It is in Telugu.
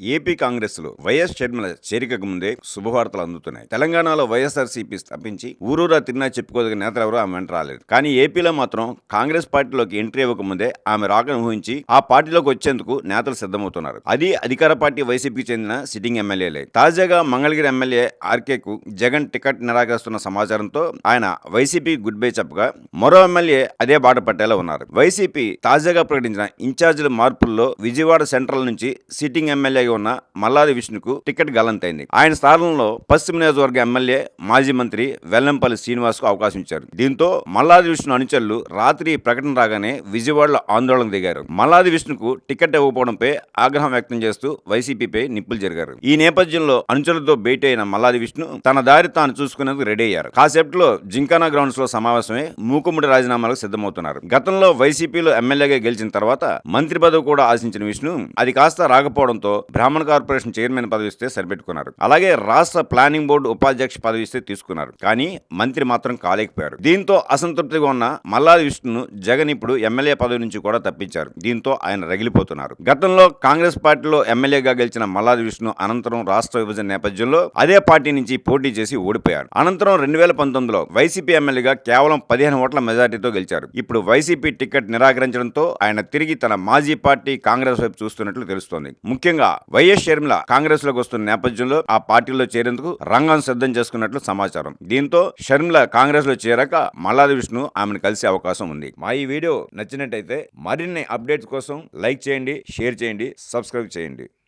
ఏపీ కాంగ్రెస్లో వైఎస్ షర్మిల చేరికకు ముందే శుభవార్తలు అందుతున్నాయి. తెలంగాణలో వైఎస్ఆర్సీపీ స్థాపించి ఊరూరా తిన్నా చెప్పుకోదగిన నేతలు ఎవరు ఆమె వెంట రాలేదు. కానీ ఏపీలో మాత్రం కాంగ్రెస్ పార్టీలోకి ఎంట్రీ ఇవ్వకముందే ఆమె రాకను ఊహించి ఆ పార్టీలోకి వచ్చేందుకు నేతలు సిద్ధమవుతున్నారు. అది అధికార పార్టీ వైసీపీకి చెందిన సిట్టింగ్ ఎమ్మెల్యేలే. తాజాగా మంగళగిరి ఎమ్మెల్యే ఆర్కే కు జగన్ టికెట్ నిరాకరిస్తున్న సమాచారంతో ఆయన వైసీపీ గుడ్ బై చెప్పగా మరో ఎమ్మెల్యే అదే బాట పట్టేలా ఉన్నారు. వైసీపీ తాజాగా ప్రకటించిన ఇన్ఛార్జీల మార్పుల్లో విజయవాడ సెంట్రల్ నుంచి సిట్టింగ్ ఎమ్మెల్యే ఎమ్మెల్యేగా ఉన్న మల్లాది విష్ణుకు టికెట్ గల్లంతైంది ఆయన స్థానంలో పశ్చిమ నియోజకవర్గ ఎమ్మెల్యే మాజీ మంత్రి వెల్లంపల్లి శ్రీనివాస్కు అవకాశం ఇచ్చారు. దీంతో మల్లాది విష్ణు అనుచరులు రాత్రి ప్రకటన రాగానే విజయవాడలో ఆందోళన దిగారు. మల్లాది విష్ణుకు టికెట్ ఇవ్వకపోవడంపై ఆగ్రహం వ్యక్తం చేస్తూ వైసీపీపై నిప్పులు జరిగారు. ఈ నేపథ్యంలో అనుచరులతో భేటీ అయిన మల్లాది విష్ణు తన దారి తాను చూసుకునేందుకు రెడీ అయ్యారు. కాసేపట్లో జింకానా గ్రౌండ్స్లో సమావేశమై మూకుముడి రాజీనామాలకు సిద్ధమవుతున్నారు. గతంలో వైసీపీలో ఎమ్మెల్యేగా గెలిచిన తర్వాత మంత్రి పదవి కూడా ఆశించిన విష్ణు అది కాస్త రాకపోవడంతో బ్రాహ్మణ కార్పొరేషన్ చైర్మన్ పదవి ఇస్తే సరిపెట్టుకున్నారు. అలాగే రాష్ట్ర ప్లానింగ్ బోర్డు ఉపాధ్యక్ష పదవి ఇస్తే తీసుకున్నారు. కానీ మంత్రి మాత్రం కాలేకపోయారు. దీంతో అసంతృప్తిగా ఉన్న మల్లాది విష్ణును జగన్ ఇప్పుడు ఎమ్మెల్యే పదవి నుంచి కూడా తప్పించారు. దీంతో ఆయన రగిలిపోతున్నారు. గతంలో కాంగ్రెస్ పార్టీలో ఎమ్మెల్యేగా గెలిచిన మల్లాది విష్ణు అనంతరం రాష్ట్ర విభజన నేపథ్యంలో అదే పార్టీ నుంచి పోటీ చేసి ఓడిపోయారు. అనంతరం రెండు వేల పంతొమ్మిదిలో వైసీపీ ఎమ్మెల్యేగా కేవలం పదిహేను ఓట్ల మెజార్టీతో గెలిచారు. ఇప్పుడు వైసీపీ టికెట్ నిరాకరించడంతో ఆయన తిరిగి తన మాజీ పార్టీ కాంగ్రెస్ వైపు చూస్తున్నట్లు తెలుస్తోంది. ముఖ్యంగా వైఎస్ షర్మిల కాంగ్రెస్లోకి వస్తున్న నేపథ్యంలో ఆ పార్టీలో చేరేందుకు రంగం సిద్ధం చేసుకున్నట్లు సమాచారం. దీంతో షర్మిల కాంగ్రెస్లో చేరాక మల్లాది విష్ణు ఆమెను కలిసే అవకాశం ఉంది. మా ఈ వీడియో నచ్చినట్టయితే మరిన్ని అప్డేట్స్ కోసం లైక్ చేయండి షేర్ చేయండి సబ్స్క్రైబ్ చేయండి.